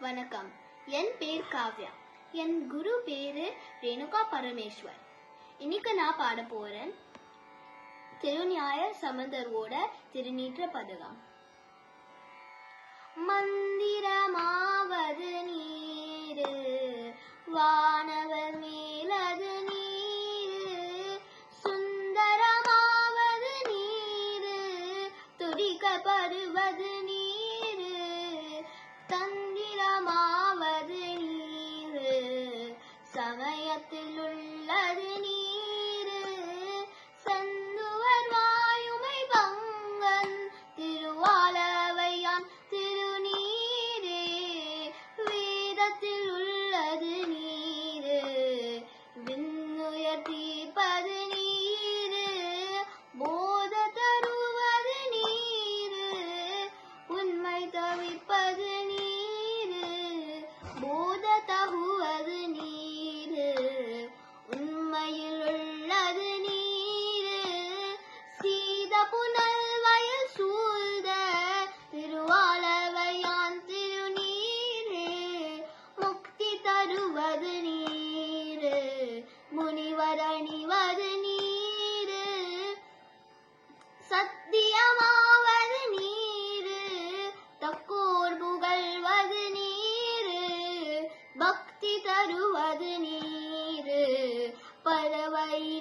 வணக்கம். என் பேர் காவ்யா. என் குரு பேரு ரேணுகா பரமேஸ்வர். இன்னைக்கு நான் பாட போறேன் திருநியாய சம்பந்தரோட திருநீற்ற பதகம். மந்திரமாவது நீரு வானவர் மேலது நீரு சுந்தரமாவது நீரு துடிக்கப்படுவது பருவது பரவது நீரு. பறவை